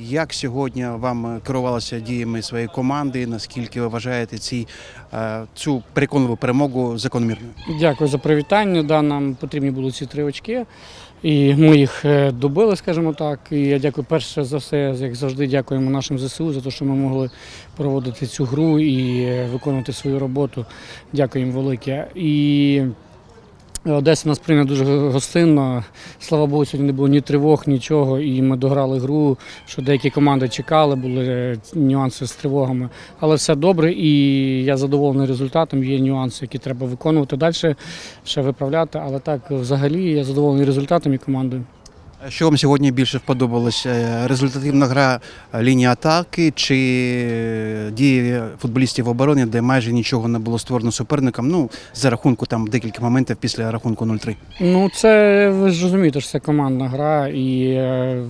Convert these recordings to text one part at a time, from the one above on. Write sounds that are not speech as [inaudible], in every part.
Як сьогодні вам керувалося діями своєї команди? Наскільки ви вважаєте ці, е, цю переконливу перемогу закономірною? Дякую за привітання. Да, нам потрібні були ці три очки. І ми їх е, добили, скажімо так. І я дякую перше за все, як завжди, дякуємо нашим ЗСУ за те, що ми могли проводити цю гру і е, виконувати свою роботу. Дякую їм велике. І Одеса нас прийняла дуже гостинно. Слава Богу, сьогодні не було ні тривог, нічого. І ми дограли гру, що деякі команди чекали, були е, нюанси з тривогами. Але все добре, і я задоволений результатом. Є нюанси, які треба виконувати далі, ще виправляти. Але так, взагалі, я задоволений результатом і командою. Що вам сьогодні більше сподобалося? Результативна гра лінії атаки чи дії футболістів в обороні, де майже нічого не було створено суперникам? Ну, за рахунку там декілька моментів після рахунку 0-3. Ну, це ви ж розумієте, що це командна гра, і е,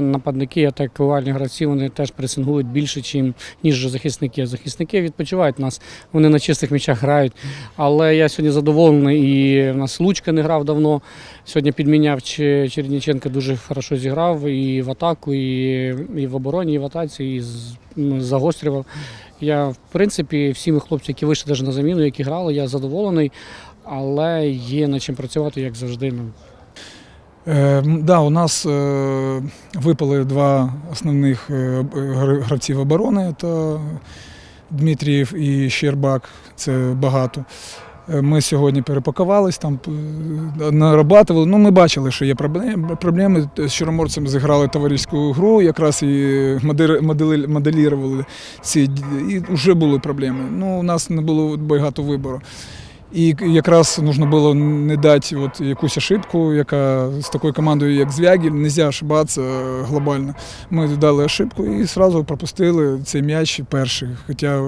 нападники, атакувальні гравці, вони теж пресингують більше, чим, ніж захисники. Захисники відпочивають нас, вони на чистих м'ячах грають. Але я сьогодні задоволений, і в нас Лучка не грав давно. Сьогодні підміняв Че- Черніченка дуже хорошо зіграв і в атаку, і, і в обороні, і в атаці, і загострював. Я, в принципі, всі ми хлопці, які вийшли навіть на заміну, які грали, я задоволений, але є над чим працювати, як завжди. Ну, Е, да, у нас е, випали два основних е, гравців оборони. Це Дмитрієв і Щербак. Це багато. Е, Ми сьогодні перепакувались, там е, нарабатували. Ну, ми бачили, що є проблеми. З Чорноморцем зіграли товариську гру, якраз і моделірували ці і вже були проблеми. Ну, у нас не було багато вибору. І якраз потрібно було не дати от якусь ошибку, яка з такою командою, як Звягіль, не можна ошибатися глобально. Ми дали ошибку і одразу пропустили цей м'яч перший. Хоча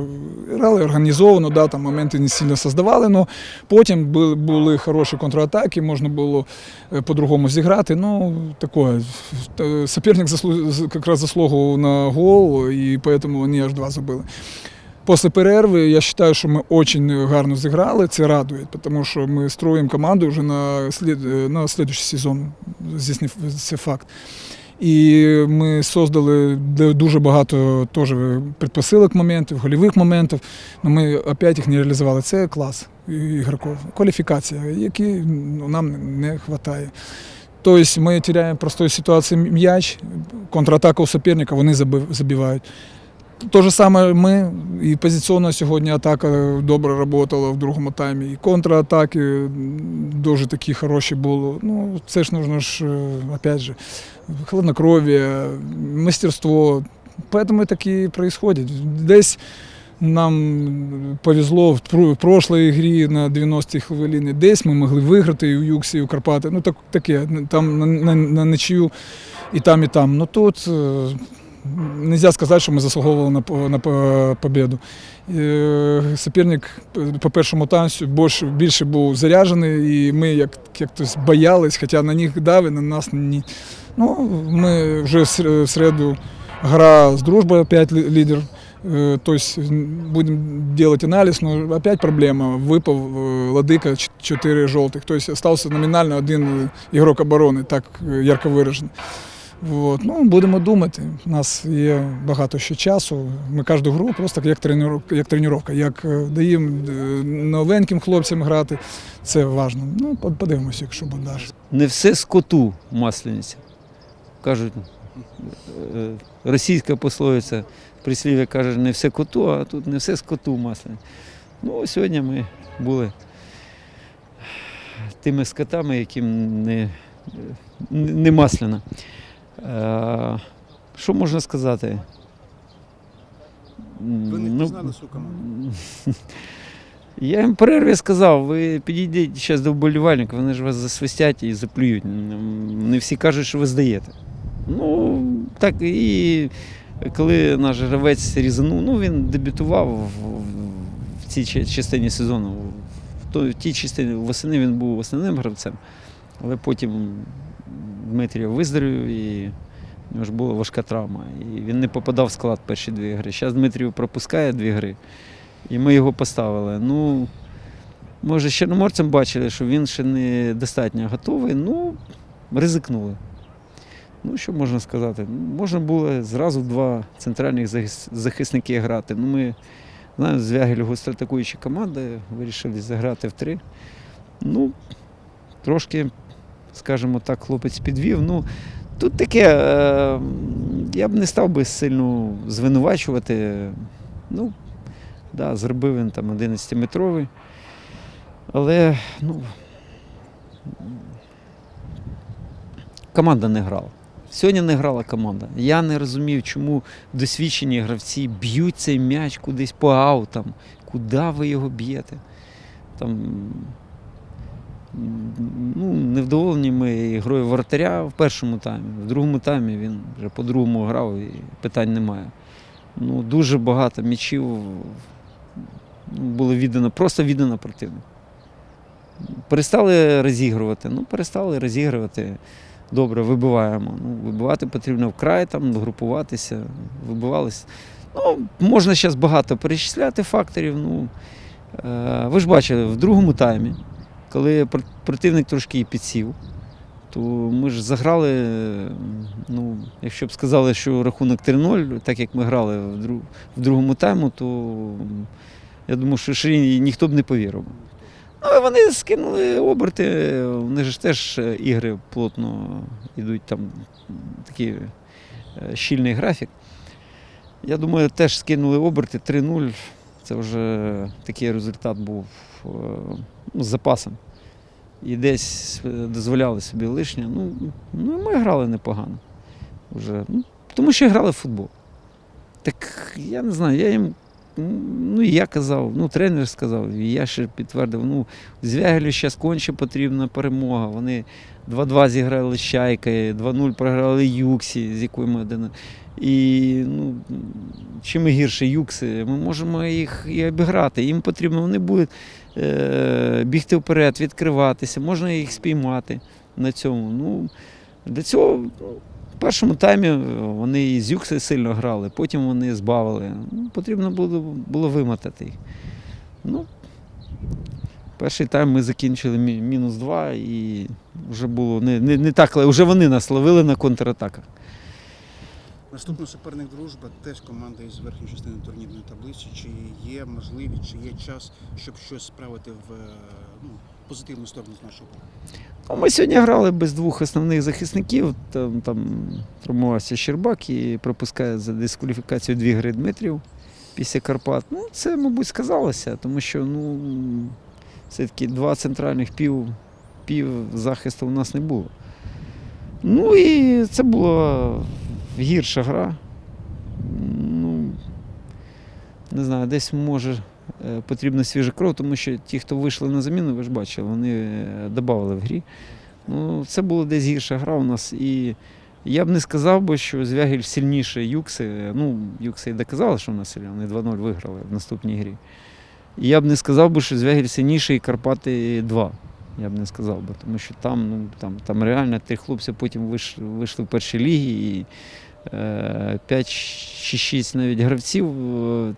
грали організовано, да, там моменти не сильно создавали, але потім були, хороші контратаки, можна було е, по-другому зіграти. Ну, таке. Е, Соперник заслу... якраз заслуговував на гол, і тому вони аж два забили. Після перерви я вважаю, що ми дуже гарно зіграли. Це радує, тому що ми строїмо команду вже на слід на слідчий сезон. Це факт. І ми создали дуже багато теж предпосилок моментів, гольових моментів. але ми опять їх не реалізували. Це клас ігроків, кваліфікація, які ну, нам не вистачає. Тобто ми теряємо простої ситуації м'яч, контратака у суперника, вони заби- забивають. То же саме ми, і позиційно сьогодні атака добре працювала в другому таймі, і контратаки дуже такі хороші були. Ну, це ж нужно ж, е, опять же, хладнокров'я, мастерство. Поэтому так і відбувається. Десь нам повезло в прошлій грі на 90-й хвилині, десь ми могли виграти і у Юксі, і у Карпати. Ну так, таке, там на, на, на нічию і там, і там. Ну тут е, Нельзя сказати, що ми заслуговували на, на по- победу. Е, Суперник по першому танцю більше, більше був заряджений, і ми як, як хтось боялись, хоча на них дави, на нас ні. Ну, ми вже в середу гра з дружбою, опять лідер. Е, Тобто будемо робити аналіз, але опять проблема. Випав е, Ладика, ч- чотири жовтих. Тобто залишився номінально один ігрок оборони, так ярко виражений. От. Ну, будемо думати. У нас є багато ще часу. Ми кожну гру просто як тренування, як, тренування, як е, даємо е, новеньким хлопцям грати. Це важливо. Ну, подивимося, якщо буде не все скоту маслениця. Кажуть, е, російська пословиця, прислів'я каже, не все коту, а тут не все скоту маслениця. Ну, сьогодні ми були тими скотами, яким не, не масляна. Е, Що можна сказати? Ну, свою команду. [laughs] я їм перерві сказав, ви підійдіть зараз до вболівальників, вони ж вас засвистять і заплюють. Не всі кажуть, що ви здаєте. Ну, так і коли наш гравець різанув, ну він дебютував в, цій частині сезону. В тій частині восени він був основним гравцем, але потім Дмитрій виздоровів і у нього ж була важка травма. І він не попадав в склад перші дві гри. Зараз Дмитрій пропускає дві гри. І ми його поставили. Ну, може, з Чорноморцем бачили, що він ще не достатньо готовий. Ну, ризикнули. Ну, що можна сказати? Можна було зразу два центральних захисники грати. Ну, ми знаємо, Звягель гостроатакуюча команда, вирішили заграти в три. Ну, трошки, скажімо так, хлопець підвів. Ну, тут таке, е, я б не став би сильно звинувачувати. Ну, да, зробив він там 11-метровий. Але ну, команда не грала. Сьогодні не грала команда. Я не розумів, чому досвідчені гравці б'ють цей м'яч кудись по аутам. Куди ви його б'єте? Там, ну, невдоволені ми грою воротаря в першому таймі. В другому таймі він вже по-другому грав і питань немає. Ну, дуже багато м'ячів ну, було віддано, просто віддано противнику. Перестали розігрувати. Ну, перестали розігрувати. Добре, вибиваємо. Ну, вибивати потрібно вкрай, там, групуватися, вибивалися. Ну, можна зараз багато перечисляти факторів. Ну, е, ви ж бачили, в другому таймі, коли пр- противник трошки підсів, то ми ж заграли, ну, якщо б сказали, що рахунок 3-0, так як ми грали в, друг, в другому тайму, то я думаю, що ще ніхто б не повірив. Ну, вони скинули оберти, вони ж теж е, ігри плотно йдуть, там такий е, щільний графік. Я думаю, теж скинули оберти 3-0. Це вже такий результат був е, з запасом. І десь е, дозволяли собі лишнє. Ну, ну ми грали непогано. Вже. Ну, тому що грали в футбол. Так я не знаю, я їм. Ну, я казав, ну, тренер сказав, і я ще підтвердив, ну, Звягелю зараз конче потрібна перемога. Вони 2-2 зіграли з Чайкою, 2-0 програли Юксі, з якою ми один. І ну, чим гірше Юкси, ми можемо їх і обіграти. Їм потрібно, вони будуть е, бігти вперед, відкриватися, можна їх спіймати на цьому. Ну, для цього в першому таймі вони і з Юкси сильно грали, потім вони збавили. Ну, потрібно було, було вимотати їх. Ну, перший тайм ми закінчили мі- мінус два і вже було не, не, не так, вже вони нас ловили на контратаках. Наступний суперник дружба теж команда із верхньої частини турнірної таблиці. Чи є можливість, чи є час, щоб щось справити в е, ну, позитивну сторону з нашого? Ну, Ми сьогодні грали без двох основних захисників. Там, там травмувався Щербак і пропускає за дискваліфікацію дві гри Дмитрів після Карпат. Ну, це, мабуть, сказалося, тому що ну, все-таки два центральних пів, пів захисту у нас не було. Ну і це була гірша гра. Ну, не знаю, десь може потрібна свіжа кров, тому що ті, хто вийшли на заміну, ви ж бачили, вони додавали в грі. Ну, це була десь гірша гра у нас. І я б не сказав би, що Звягель сильніше Юкси. Ну, Юкси і доказали, що вони сильні, вони 2-0 виграли в наступній грі. І я б не сказав би, що Звягель сильніший і Карпати 2. Я б не сказав би, тому що там, ну, там, там реально три хлопці потім вийшли, в першій лігі. І, е, 5 чи 6 навіть гравців е,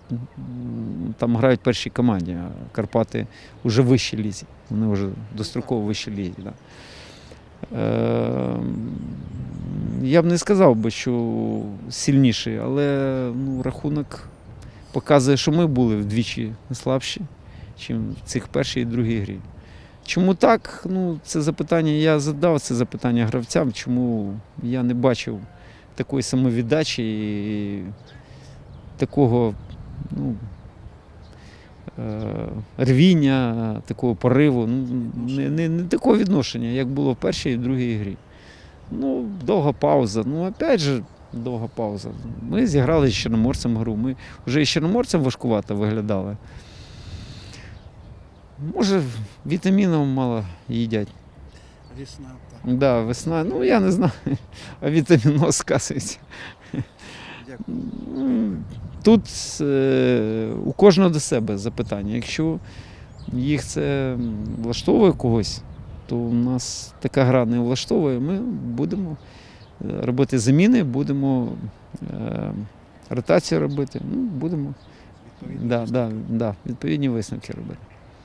там грають в першій команді, а Карпати вже в вищій лізі. Вони вже достроково в вищій лізі. Да. Е, я б не сказав би, що сильніший, але ну, рахунок показує, що ми були вдвічі слабші, ніж в цих першій і другій грі. Чому так? Ну, це запитання я задав, це запитання гравцям, чому я не бачив такої самовіддачі і такого ну, е, рвіння, такого пориву, ну, не, не, не такого відношення, як було в першій і другій грі. Ну, довга пауза. Ну, опять же, довга пауза. Ми зіграли з Чорноморцем гру. Ми вже з Чорноморцем важкувато виглядали. Може, вітамінів мало їдять. Весна, так. Да, весна, ну я не знаю, [laughs] а вітаміноз сказується. Дякую. Тут е, у кожного до себе запитання. Якщо їх це влаштовує когось, то у нас така гра не влаштовує. Ми будемо е, робити заміни, будемо е, ротацію робити. Ну, будемо да, да, да, відповідні висновки робити.